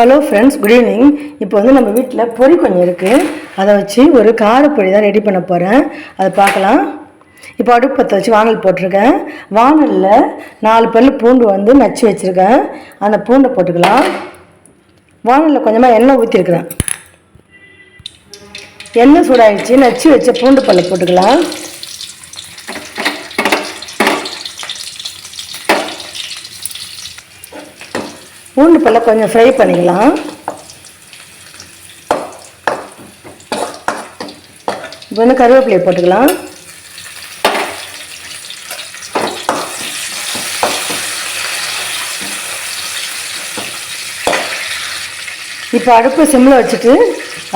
Hello friends good evening இப்போ வந்து நம்ம வீட்டில் பொரி கொஞ்சம் இருக்குது அதை வச்சு ஒரு காரப்பொடி தான் ரெடி பண்ண போகிறேன் அதை பார்க்கலாம். இப்போ அடுப்பு பற்ற வச்சு வானல் போட்டிருக்கேன். வானலில் நாலு பல் பூண்டு வந்து நச்சு வச்சுருக்கேன். அந்த பூண்டை போட்டுக்கலாம். வானலில் கொஞ்சமாக எண்ணெய் ஊற்றிருக்கிறேன் எண்ணெய் சூடாகிடுச்சு நச்சு வச்ச பூண்டு பல்லை போட்டுக்கலாம். பூண்டு பல்ல கொஞ்சம் ஃப்ரை பண்ணிக்கலாம். இப்போ வந்து கருவேப்பிலையை போட்டுக்கலாம். இப்போ அடுப்பு சிம்மில் வச்சுட்டு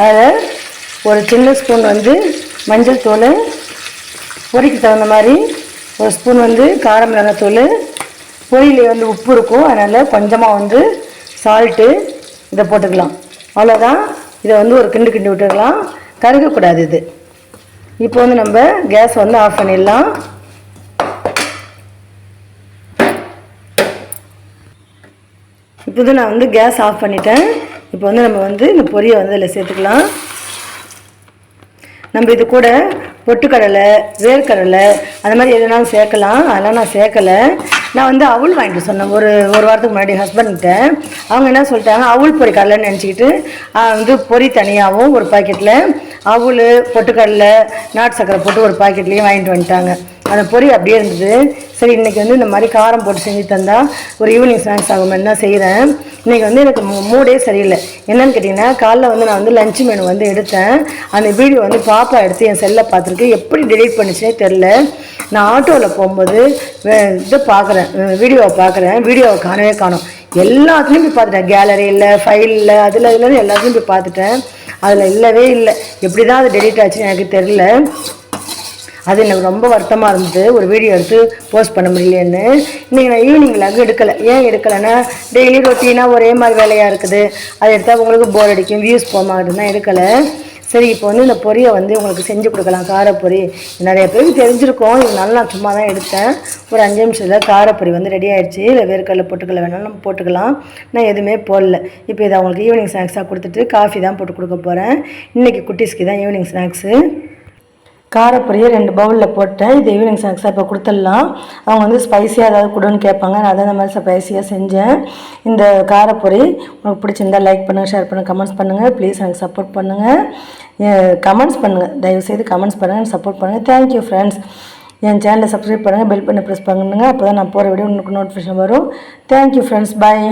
அதில் ஒரு சின்ன ஸ்பூன் வந்து மஞ்சள் தூள் பொரிக்கு தகுந்த மாதிரி ஒரு ஸ்பூன் வந்து கார மிளகாத்தூள் பொரியிலே வந்து உப்பு இருக்கும். அதனால் கொஞ்சமாக வந்து சால்ட்டு இதை போட்டுக்கலாம். அவ்வளோதான் இதை வந்து ஒரு கிண்டு கிண்டு விட்டுக்கலாம் கருகக்கூடாது இது. இப்போ வந்து நம்ம கேஸ் வந்து ஆஃப் பண்ணிடலாம். இப்போ வந்து நான் வந்து கேஸ் ஆஃப் பண்ணிட்டேன். இப்போ வந்து நம்ம வந்து இந்த பொரியை வந்து இதில் சேர்த்துக்கலாம். நம்ம இது கூட பொட்டுக்கடலை வேர்க்கடலை அந்த மாதிரி எதுனாலும் சேர்க்கலாம். அதெல்லாம் நான் சேர்க்கலை. நான் வந்து அவுள் வாங்கிட்டு சொன்னேன். ஒரு ஒரு வாரத்துக்கு முன்னாடி ஹஸ்பண்ட்கிட்ட அவங்க என்ன சொல்லிட்டாங்க? அவுள் பொரி கடலைன்னு நினச்சிக்கிட்டு வந்து பொரி தனியாகவும் ஒரு பாக்கெட்டில் அவுள் பொட்டுக்கடலை நாட்டு சக்கரை போட்டு ஒரு பாக்கெட்லேயும் வாங்கிட்டு வந்துட்டாங்க. அந்த பொரி அப்படியே இருந்தது. சரி இன்றைக்கி வந்து இந்த மாதிரி காரம் போட்டு செஞ்சு தந்தால் ஒரு ஈவினிங் ஸ்நாக்ஸ் ஆகும் மாதிரி தான் செய்கிறேன் இன்றைக்கி வந்து எனக்கு மூடே சரியில்லை. என்னென்னு கேட்டிங்கன்னா காலைல வந்து நான் வந்து லஞ்ச் மெனு வந்து எடுத்தேன். அந்த வீடியோ வந்து பாப்பா எடுத்து என் செல்லை பார்த்துருக்கு. எப்படி டெலீட் பண்ணிச்சுனே தெரில நான் ஆட்டோவில் போகும்போது இது பார்க்குறேன் வீடியோவை பார்க்குறேன் வீடியோவை காணவே காணும். எல்லாத்துலேயும் போய் பார்த்துட்டேன். கேலரியில் ஃபைலில் அதில் இதில் எல்லாத்துலேயும் போய் பார்த்துட்டேன். அதில் இல்லவே இல்லை. எப்படி தான் அது டெலிட் ஆச்சுன்னு எனக்கு தெரில அது எனக்கு ரொம்ப வருத்தமாக இருந்தது. ஒரு வீடியோ எடுத்து போஸ்ட் பண்ண முடியலன்னு. இன்றைக்கி நான் ஈவினிங் லக் எடுக்கலை. ஏன் எடுக்கலைன்னா டெய்லி ரொட்டீனாக ஒரே மாதிரி வேலையாக இருக்குது. அதை எடுத்தால் உங்களுக்கு போர் அடிக்கும். வியூஸ் போக மாட்டேன்னா எடுக்கலை. சரி இப்போ வந்து இந்த பொரியை வந்து உங்களுக்கு செஞ்சு கொடுக்கலாம். காரப்பொரி. நிறைய பேருக்கு தெரிஞ்சிருக்கோம். இதனால நான் சும்மா தான் எடுத்தேன். ஒரு அஞ்சு நிமிஷத்தில் காரப்பொரி வந்து ரெடி ஆகிடுச்சு இல்லை வேர்க்கடலை பொட்டுக்கடலை வேணாலும் நம்ம போட்டுக்கலாம். நான் எதுவுமே போடல. இப்போ இதை அவங்களுக்கு ஈவினிங் ஸ்நாக்ஸாக கொடுத்துட்டு காஃபி தான் போட்டு கொடுக்க போகிறேன் இன்றைக்கி குட்டீஸ்க்கு தான் ஈவினிங் ஸ்நாக்ஸு காரப்பொரியை ரெண்டு பவுலில் போட்டேன். இது ஈவினிங் ஸ்நாக்ஸாக இப்போ கொடுத்துடலாம். அவங்க வந்து ஸ்பைஸியாக ஏதாவது கொடுன்னு கேட்பாங்க. நான் அதை அந்த மாதிரி ஸ்பைஸியாக செஞ்சேன். இந்த காரப்பொரி உங்களுக்கு பிடிச்சிருந்தா லைக் பண்ணுங்கள் ஷேர் பண்ணுங்கள் கமெண்ட்ஸ் பண்ணுங்கள் ப்ளீஸ் எனக்கு சப்போர்ட் பண்ணுங்கள் கமெண்ட்ஸ் பண்ணுங்கள் தயவுசெய்து கமெண்ட்ஸ் பண்ணுங்கள் சப்போர்ட் பண்ணுங்கள் தேங்க்யூ ஃப்ரெண்ட்ஸ் என் சேனலை சப்ஸ்கிரைப் பண்ணுங்கள் பெல் பண்ணி ப்ரெஸ் பண்ணுங்கள் அப்போ தான் நான் போகிற வீடியோ உங்களுக்கு நோட்டிஃபிகேஷன் வரும். Thank you friends bye